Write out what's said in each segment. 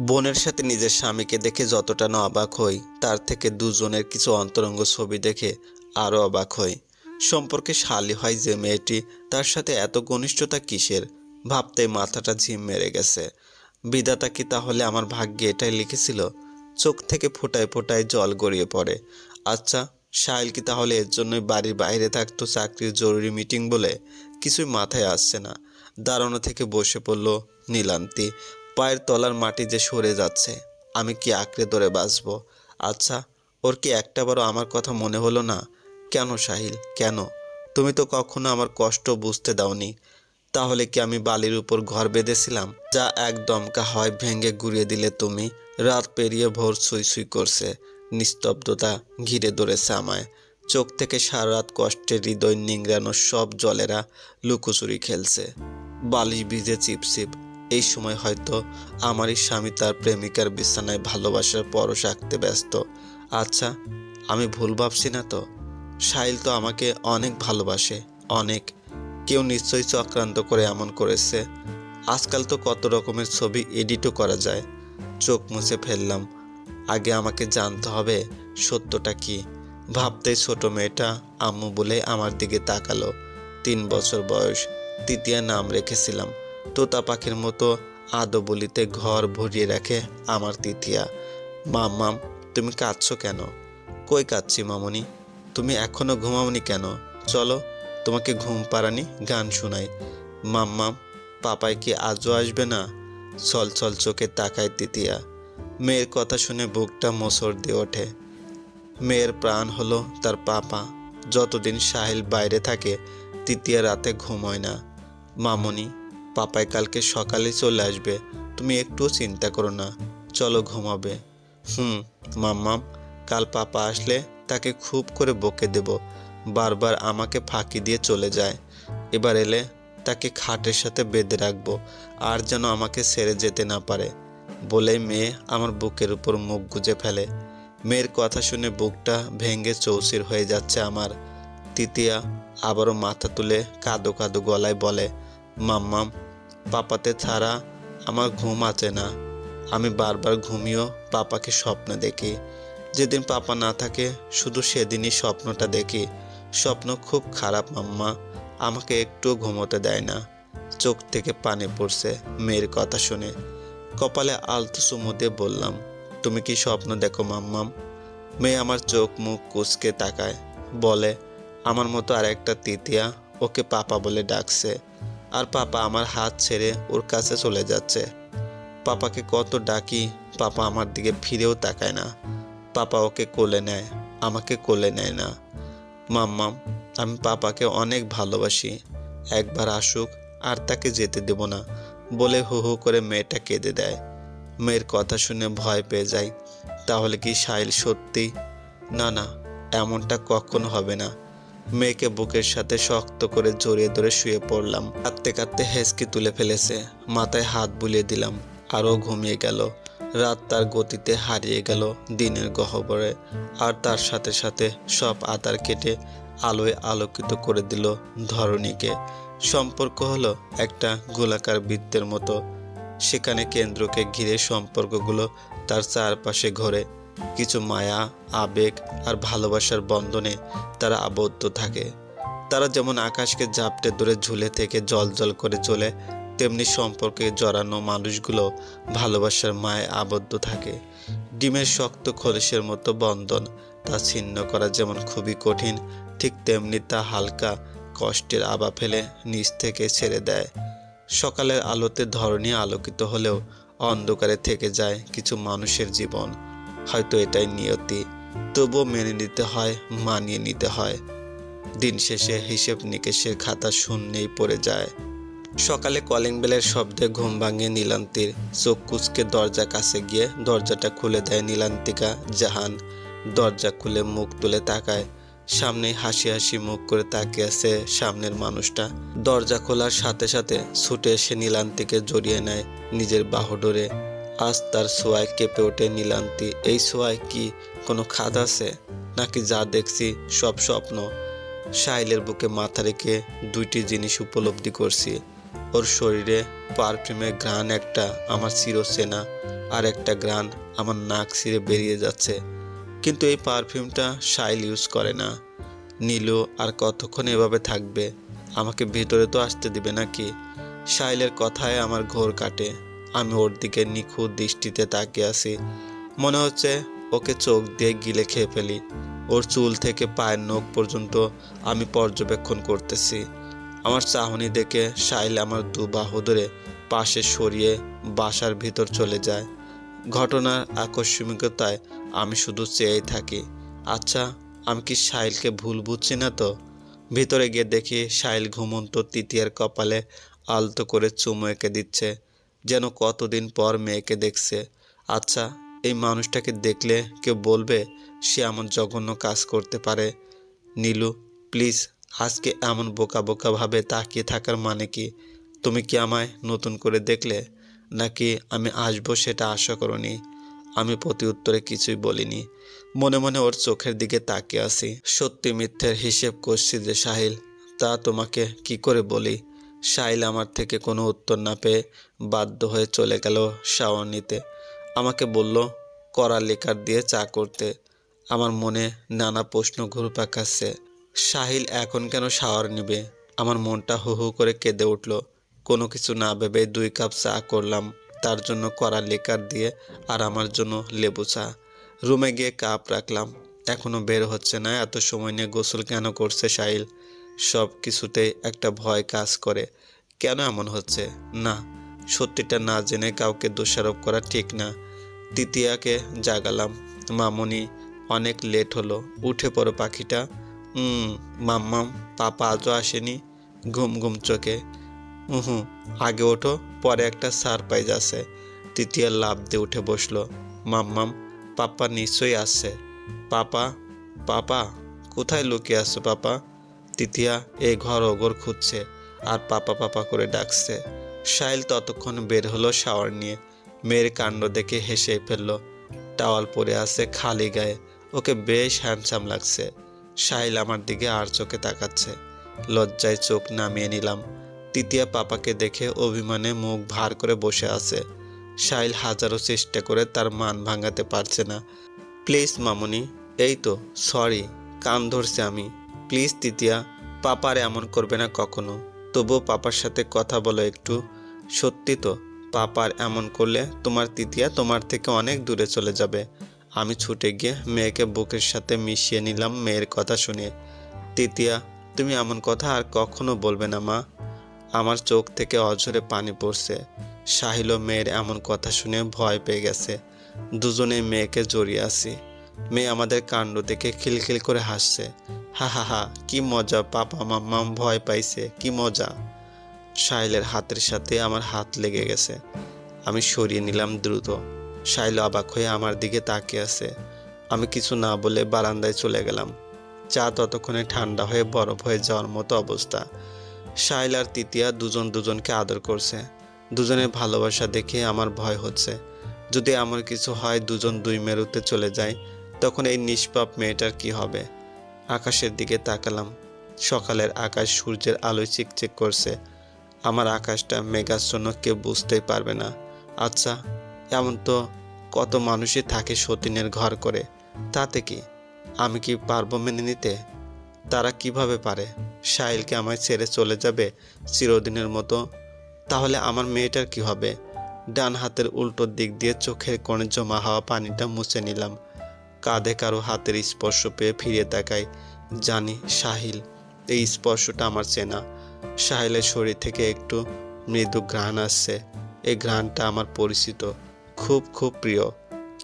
বোনের সাথে নিজের স্বামীকে দেখে যতটা না অবাক হই, তার থেকে দুজনের কিছু অন্তরঙ্গ ছবি দেখে আরও অবাক হই। সম্পর্কে শালি হয় যে মেয়েটি তার সাথে এত ঘনিষ্ঠতা কিসের? ভাবতে মাথাটা ঝিম মেরে গেছে। বিধাতা কি তাহলে আমার ভাগ্যে এটাই লিখেছিল? চোখ থেকে ফোটায় ফোটায় জল গড়িয়ে পড়ে। আচ্ছা সাহিল কি তাহলে এর জন্যই বাড়ির বাইরে থাকতো চাকরির জরুরি মিটিং বলে? কিছুই মাথায় আসছে না। দাঁড়ানো থেকে বসে পড়ল নীলান্তি। পায়ের তলার মাটি যে সরে যাচ্ছে, আমি কি আঁকড়ে ধরে বাঁচবো? আচ্ছা ওর কি একটাবারও আমার কথা মনে হলো না? কেন সাহিল, কেন? তুমি তো কখনো আমার কষ্ট বুঝতে দাওনি। তাহলে কি আমি বালির উপর ঘর বেঁধেছিলাম, যা এক দমকা হয় ভেঙে গুড়িয়ে দিলে তুমি? রাত পেরিয়ে ভোর সুই সুই করছে, নিস্তব্ধতা ঘিরে ধরেছে আমায়। চোখ থেকে সারা রাত কষ্টে হৃদয় নিংড়ানো সব জলেরা লুকোচুরি খেলছে। বালিশ ভিজে চিপচিপ এই সময় হয়তো আমারই স্বামী তার প্রেমিকার বিছানায় ভালোবাসার পরশ আঁকতে ব্যস্ত। আচ্ছা আমি ভুল ভাবছি না তো? সাহিল তো আমাকে অনেক ভালোবাসে, অনেক। কেউ নিশ্চয়ই চক্রান্ত করে এমন করেছে। আজকাল তো কত রকমের ছবি এডিটও করা যায়। চোখ মুছে ফেললাম। আগে আমাকে জানতে হবে, সত্যটা কি? ভাবতেই ছোট মেয়েটা আম্মু বলে আমার দিকে তাকালো। তিন বছর বয়স, তৃতীয় নাম রেখেছিলাম। তোতা পাখির মতো আদো বলিতে ঘর ভরিয়ে রাখে আমার তৃতীয়া মাম মাম, তুমি কাঁদছো কেন? কই কাঁদছি মামনি? তুমি এখনও ঘুমাওনি কেন? চলো, তোমাকে ঘুম পাড়ানি, গান শোনাই। মাম্মাম পাপাই কি আজও আসবে না? ছল ছল চোখে তাকায় তৃতীয়া মেয়ের কথা শুনে বুকটা মোসর দিয়ে ওঠে। মেয়ের প্রাণ হলো তার পাপা। যতদিন সাহিল বাইরে থাকে তৃতীয় রাতে ঘুমোয় না। মামনি পাপাই কালকে সকালে চলে আসবে। তুমি একটুও চিন্তা করো না। চলো ঘুমাবে। হুম মাম্মাম কাল পাপা আসলে তাকে খুব করে বকে দেব। বারবার আমাকে ফাঁকি দিয়ে চলে যায়। এবার এলে তাকে খাটের সাথে বেঁধে রাখব, আর যেন আমাকে ছেড়ে যেতে না পারে। বলে মেয়ে আমার বুকের উপর মুখ গুজে ফেলে। মেয়ের কথা শুনে বুকটা ভেঙে চৌচির হয়ে যাচ্ছে আমার। তৃতীয়া আবারও মাথা তুলে কাদো কাদো গলায় বলে, মাম্মাম পাপাতে ছাড়া আমার ঘুম আছে না। আমি বারবার ঘুমিয়েও পাপাকে স্বপ্ন দেখি। যেদিন পাপা না থাকে, শুধু সেদিনই স্বপ্নটা দেখি। স্বপ্ন খুব খারাপ, মাম্মা। আমাকে একটুও ঘুমোতে দেয় না। চোখ থেকে পানি পড়ছে মেয়ের কথা শুনে। কপালে আলতো চুমু দিয়ে বললাম, তুমি কি স্বপ্ন দেখো, মাম্মাম? মেয়ে আমার চোখ মুখ কুচকে তাকায়। বলে, আমার মতো আর একটা তৃতীয়া, ওকে পাপা বলে ডাকছে। আর পাপা আমার হাত ছেড়ে ওর কাছে চলে যাচ্ছে। পাপাকে কত ডাকি, পাপা আমার দিকে ফিরেও তাকায় না। পাপা ওকে কোলে নেয়, আমাকে কোলে নেয় না। মাম্মাম আমি পাপাকে অনেক ভালোবাসি। একবার আসুক, আর তাকে যেতে দেব না। বলে হু হু করে মেয়েটা কেঁদে দেয়। মেয়ের কথা শুনে ভয় পেয়ে যায়। তাহলে কি সাহিল সত্যি? না না, এমনটা কখনো হবে না। মেয়েকে বুকের সাথে শক্ত করে জড়িয়ে ধরে শুয়ে পড়লাম। কাঁদতে কাঁদতে হেসকি তুলে ফেলেছে। মাথায় হাত বুলিয়ে দিলাম। আরও ঘুমিয়ে গেল। রাত তার গতিতে হারিয়ে গেল দিনের গহ্বরে। আর তার সাথে সাথে সব আতার কেটে আলোয় আলোকিত করে দিল ধরণীকে। সম্পর্ক হলো একটা গোলাকার বৃত্তের মতো। সেখানে কেন্দ্রকে ঘিরে সম্পর্কগুলো তার চারপাশে ঘোরে। কিছু মায়া, আবেগ আর ভালোবাসার বন্ধনে তারা আবদ্ধ থাকে। তারা যেমন আকাশকে জাপটে ধরে ঝুলে থেকে জল জল করে চলে, তেমনি সম্পর্কে জড়ানো মানুষগুলো ভালোবাসার মায়ে আবদ্ধ থাকে। ডিমের শক্ত খোলসের মতো বন্ধন তা ছিন্ন করা যেমন খুবই কঠিন, ঠিক তেমনি তা হালকা কষ্টের আবা ফেলে নিচ থেকে ছেড়ে দেয়। সকালের আলোতে ধরনী আলোকিত হলেও অন্ধকারে থেকে যায় কিছু মানুষের জীবন। হয়তো এটাই নিয়তি। তবুও মেনে নিতে হয়, মানিয়ে নিতে হয়। দিন শেষে হিসেব নিকেশের খাতা শূন্যেই পড়ে যায়। সকালে কলিং বেলের শব্দে ঘুম ভাঙিয়ে নীলান্তির। চোখ কুচকে দরজা কাছে গিয়ে দরজাটা খুলে দেয় নীলান্তিকা জাহান। দরজা খুলে মুখ তুলে তাকায়। সামনে হাসি হাসি মুখ করে তাকিয়ে আছে সামনের মানুষটা। দরজা খোলার সাথে সাথে ছুটে এসে নীলান্তিকে জড়িয়ে নেয় নিজের বাহুডোরে। আজ তার সোয়ায় কেঁপে ওঠে নীলান্তি এই সোয়ায় কি কোনো খাদ আছে? নাকি যা দেখছি সব স্বপ্ন? সাহিলের বুকে মাথা রেখে দুইটি জিনিস উপলব্ধি করছি। ওর শরীরে পারফিউমের গ্রান একটা আমার চিরচেনা আর একটা গ্রান আমার নাক ছিঁড়ে বেরিয়ে যাচ্ছে। কিন্তু এই পারফিউমটা শাইল ইউজ করে না। নীলু আর কতক্ষণ এভাবে থাকবে? আমাকে ভেতরে তো আসতে দিবে নাকি? শাইলের কথায় আমার ঘোর কাটে। আমি ওর দিকে নিখুঁত দৃষ্টিতে তাকিয়ে আছি। মনে হচ্ছে ওকে চোখ দিয়ে গিলে খেয়ে ফেলি। ওর চুল থেকে পায়ের নখ পর্যন্ত আমি পর্যবেক্ষণ করতেছি। আমার চাহনি দেখে শাইল আমার দু বাহু ধরে পাশে সরিয়ে বাসার ভিতর চলে যায়। ঘটনার আকস্মিকতায় আমি শুধু চেয়েই থাকি আচ্ছা আমি কি সাইলকে ভুল বুঝছি না তো? ভিতরে গিয়ে দেখি সাইল ঘুমন্ত তৃতীয়ার কপালে আলতো করে চুমু এঁকে দিচ্ছে। যেন কতদিন পর মেয়েকে দেখছে। আচ্ছা এই মানুষটাকে দেখলে কেউ বলবে সে এমন জঘন্য কাজ করতে পারে। নীলু, প্লিজ, আজকে এমন বোকা বোকাভাবে তাকিয়ে থাকার মানে কি? তুমি কি আমায় নতুন করে দেখলে? নাকি আমি আসব সেটা আশা করনি? আমি প্রতি উত্তরে কিছুই বলিনি। মনে মনে ওর চোখের দিকে তাকিয়ে আসি সত্যি মিথ্যের হিসেব করছি যে, সাহিল, তা তোমাকে কি করে বলি? সাহিল আমার থেকে কোনো উত্তর না পেয়ে বাধ্য হয়ে চলে গেল শাওয়ার নিতে। আমাকে বলল, কড়া লেকার দিয়ে চা করতে। আমার মনে নানা প্রশ্ন ঘুরপাক খাচ্ছে। সাহিল এখন কেন শাওয়ার নিবে? আমার মনটা হু হু করে কেঁদে উঠল। কোনো কিছু না ভেবে দুই কাপ চা করলাম। তার জন্য কড়া লেকার দিয়ে আর আমার জন্য লেবু চা। রুমে গিয়ে কাপ রাখলাম। এখনও বের হচ্ছে না। এত সময় নিয়ে গোসল কেন করছে সাহিল সব কিছুতেই একটা ভয় কাজ করে। কেন এমন হচ্ছে? না, সত্যিটা না জেনে কাউকে দোষারোপ করা ঠিক না। তৃতীয়াকে জাগালাম। মামনি অনেক লেট হলো। উঠে পড়ো পাখিটা। মাম্মাম, পাপা আজও আসেনি। ঘুম ঘুম চোখে। হুম আগে ওঠো, পরে একটা সারপ্রাইজ আছে। তৃতীয় লাভ দিয়ে উঠে বসল। মাম্মাম, পাপা নিশ্চয়ই আসছে। পাপা পাপা, কোথায় লুকিয়ে আসছো পাপা? তৃতীয়া এই ঘর ওঘর খুঁজছে আর পাপা পাপা করে ডাকছে। সাইল ততক্ষণ বের হলো শাওয়ার নিয়ে। মেয়ের কাণ্ড দেখে হেসে ফেলল, টাওয়াল পরে আছে খালি গায়ে, ওকে বেশ হ্যান্ডসাম লাগছে। সাহিল আমার দিকে আর চোখে তাকাচ্ছে। লজ্জায় চোখ নামিয়ে নিলাম। তৃতীয়া পাপাকে দেখে অভিমানে মুখ ভার করে বসে আছে। সাহিল হাজারো চেষ্টা করে তার মান ভাঙাতে পারছে না। প্লিজ মামুনি, এই তো, সরি, কান ধরছে আমি। প্লিজ তৃতীয়া, পাপার এমন করবে না কখনো। তবুও পাপার সাথে কথা বলো একটু। সত্যি তো, পাপার এমন করলে তোমার তৃতীয়া তোমার থেকে অনেক দূরে চলে যাবে। আমি ছুটে গিয়ে মেয়েকে বুকের সাথে মিশিয়ে নিলাম মেয়ের কথা শুনে। তৃতীয়া, তুমি এমন কথা আর কখনো বলবে না, মা। আমার চোখ থেকে অঝরে পানি পড়ছে। সাহিল মেয়ের এমন কথা শুনে ভয় পেয়ে গেছে। দুজনে মেয়েকে জড়িয়ে আছি। মেয়ে আমাদের কাণ্ড দেখে খিলখিল করে হাসছে। হা হা হা, কি মজা, পাপা মাম্মাম ভয় পাইছে, কি মজা। সাহিলের হাতের সাথে আমার হাত লেগে গেছে। আমি সরিয়ে নিলাম দ্রুত। সাইল অবাক হয়ে আমার দিকে তাকিয়ে আছে। আমি কিছু না বলে বারান্দায় চলে গেলাম। চা ততক্ষণে ঠান্ডা হয়ে বরফ হয়ে যাওয়ার মতো অবস্থা। সাইল আর তৃতীয়া দুজন দুজনকে আদর করছে। দুজনের ভালোবাসা দেখে আমার ভয় হচ্ছে। যদি আমার কিছু হয়, দুজন দুই মেরুতে চলে যায় তখন এই নিষ্পাপ মেয়েটার কি হবে? আকাশের দিকে তাকালাম। সকালের আকাশ সূর্যের আলোয় চিকচিক করছে। আমার আকাশটা মেঘাচ্ছন্ন কেউ বুঝতেই পারবে না। আচ্ছা এমন তো কত মানুষই থাকে সতীনের ঘর করে। তাতে কি? আমি কি পারব মেনে নিতে? তারা কীভাবে পারে? সাহিলকে আমায় ছেড়ে চলে যাবে চিরদিনের মতো? তাহলে আমার মেয়েটার কি হবে? ডান হাতের উল্টো দিক দিয়ে চোখের কোণে জমা হওয়া পানিটা মুছে নিলাম। কাঁধে কারও হাতের স্পর্শ পেয়ে ফিরে তাকাই জানি সাহিল। এই স্পর্শটা আমার চেনা। সাহিলের শরীর থেকে একটু মৃদু ঘ্রাণ আসছে। এই ঘ্রাণটা আমার পরিচিত। খুব খুব প্রিয়।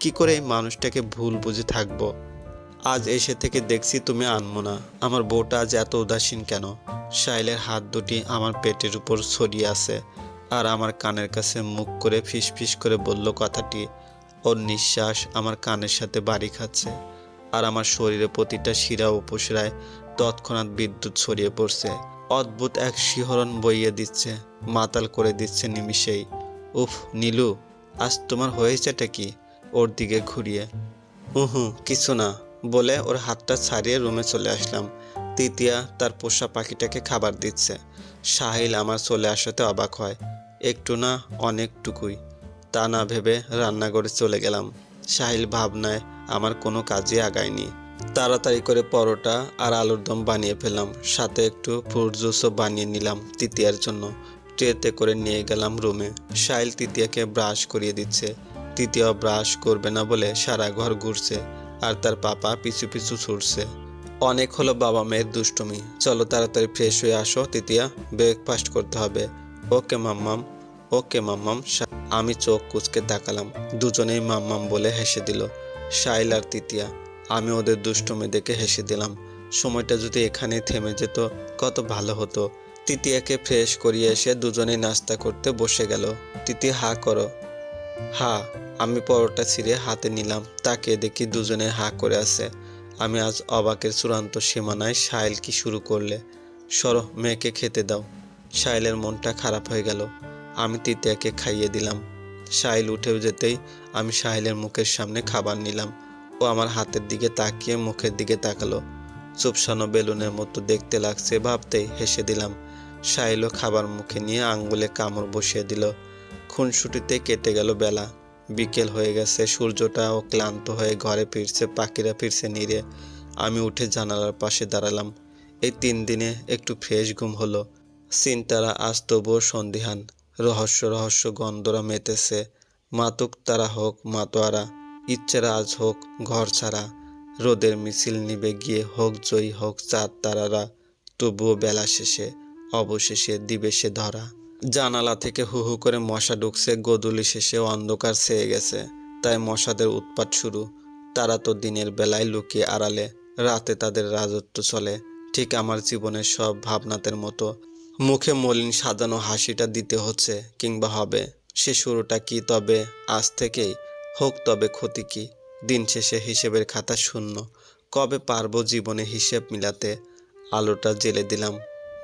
কি করে এই মানুষটাকে ভুল বুঝে থাকব? আজ এসে থেকে দেখছি তুমি আনমো না। আমার বউটা আজ এত উদাসীন কেন? সাইলের হাত দুটি আমার পেটের উপর ছড়িয়ে আছে। আর আমার কানের কাছে মুখ করে ফিস ফিস করে বলল কথাটি। ওর নিঃশ্বাস আমার কানের সাথে বাড়ি খাচ্ছে আর আমার শরীরে প্রতিটা শিরা উপশিরায় তৎক্ষণাৎ বিদ্যুৎ ছড়িয়ে পড়ছে। অদ্ভুত এক শিহরণ বইয়ে দিচ্ছে, মাতাল করে দিচ্ছে নিমিষেই। উফ, নীলু, আজ তোমার হয়েছেটা কি? ওর দিকে ঘুরিয়ে। হুঁ কিছু না, বলে ওর হাতটা ছাড়িয়ে রুমে চলে আসলাম। তৃতীয়া তার পোষা পাখিটাকে খাবার দিচ্ছে। সাহিল আমার চলে আসাতে অবাক হয়। একটু না, অনেকটুকুই। তা না ভেবে রান্নাঘরে চলে গেলাম। সাহিল ভাবনায় আমার কোনো কাজে আগায়নি। তাড়াতাড়ি করে পরোটা আর আলুর দম বানিয়ে ফেললাম। সাথে একটু ফ্রুট জুসও বানিয়ে নিলাম তৃতীয়ার জন্য। ট্রেতে করে নিয়ে গেলাম রুমে সাহিল তৃতীয়াকে ব্রাশ করিয়ে দিচ্ছে। তৃতীয় ব্রাশ করবে না বলে সারা ঘর ঘুরছে আর তার পাপা পিছু পিছু ছুটছে। অনেক হলো বাবা মেয়ের দুষ্টুমি। চলো তাড়াতাড়ি ফ্রেশ হয়ে আসো তৃতীয়া। ব্রেকফাস্ট করতে হবে। ওকে মাম্মাম। ওকে, মাম্মাম। আমি চোখ কুচকে তাকালাম দুজনেই মাম্মাম বলে হেসে দিল। সাইল আর তৃতীয়া, আমি ওদের দুষ্টুমি দেখে হেসে দিলাম। সময়টা যদি এখানেই থেমে যেত, কত ভালো হতো। তৃতীয়াকে ফ্রেশ করিয়ে এসে দুজনেই নাস্তা করতে বসে গেল। তৃতীয় হা, করো। হা, আমি পরোটা ছিঁড়ে হাতে নিলাম। তাকে দেখি দুজনে হা করে আছে। আমি আজ অবাকের চূড়ান্ত সীমানায় সাইল কি শুরু করলে? সরো, মেয়েকে খেতে দাও। সাইলের মনটা খারাপ হয়ে গেল। আমি তৃতীয়াকে খাইয়ে দিলাম। সাইল উঠেও যেতেই আমি সাহিলের মুখের সামনে খাবার নিলাম। ও আমার হাতের দিকে তাকিয়ে মুখের দিকে তাকালো। চুপসানো বেলুনের মতো দেখতে লাগছে ভাবতেই হেসে দিলাম। সাহিলও খাবার মুখে নিয়ে আঙ্গুলে কামড় বসিয়ে দিল। খুনসুটিতে কেটে গেল বেলা। বিকেল হয়ে গেছে সূর্যটাও ক্লান্ত হয়ে ঘরে ফিরছে, পাখিরা ফিরছে নিরে। আমি উঠে জানালার পাশে দাঁড়ালাম। এই তিন দিনে একটু ফ্রেশ ঘুম হলো। চিন্তারা আজ তবুও সন্দিহান। রহস্য রহস্য গন্ধরা মেতেছে। মাতুক তারা হোক, মাতোয়ারা ইচ্ছেরা আজ হোক, ঘর ছাড়া। রোদের মিছিল নিবে গিয়ে হোক, জয়ী হোক চাঁদ তারারা। তবুও বেলা শেষে, অবশেষে দিবে সে ধরা। জানালা থেকে হু হু করে মশা ঢুকছে গোধূলি শেষে অন্ধকার ছেয়ে গেছে। তাই মশাদের উৎপাত শুরু। তারা তো দিনের বেলায় লুকিয়ে আড়ালে, রাতে তাদের রাজত্ব চলে। ঠিক আমার জীবনের সব ভাবনাতের মতো মুখে মলিন সাজানো হাসিটা দিতে হচ্ছে কিংবা হবে। সে শুরুটা কি তবে? আজ থেকেই হোক তবে ক্ষতি কি? দিন শেষে হিসেবের খাতা শূন্য। কবে পারব জীবনে হিসেব মিলাতে? আলোটা জেলে দিলাম।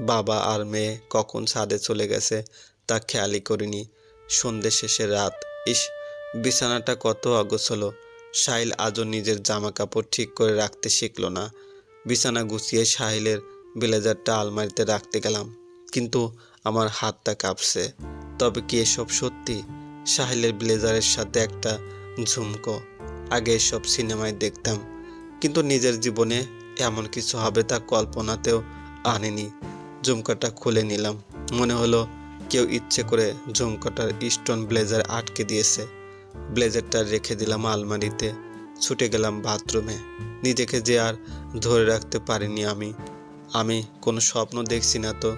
বাবা আর মেয়ে কখন ছাদে চলে গেছে তা খেয়ালই করিনি। সন্ধ্যে শেষে রাত। ইস, বিছানাটা কত অগোছলো। সাহিল আজও নিজের জামা কাপড় ঠিক করে রাখতে শিখল না। বিছানা গুছিয়ে সাহিলের ব্লেজারটা আলমারিতে রাখতে গেলাম। কিন্তু আমার হাতটা কাঁপছে। তবে কি এসব সত্যি? সাহিলের ব্লেজারের সাথে একটা ঝুমকো। আগে এসব সিনেমায় দেখতাম, কিন্তু নিজের জীবনে এমন কিছু হবে তা কল্পনাতেও আনেনি। ঝুমকাটা খুলে নিলাম। মনে হলো কেউ ইচ্ছে করে ঝুমকাটার স্টোন ব্লেজার আটকে দিয়েছে। ব্লেজারটা রেখে দিলাম আলমারিতে। ছুটে গেলাম বাথরুমে। নিজেকে যে আর ধরে রাখতে পারিনি আমি। আমি কোনো স্বপ্ন দেখছি না তো।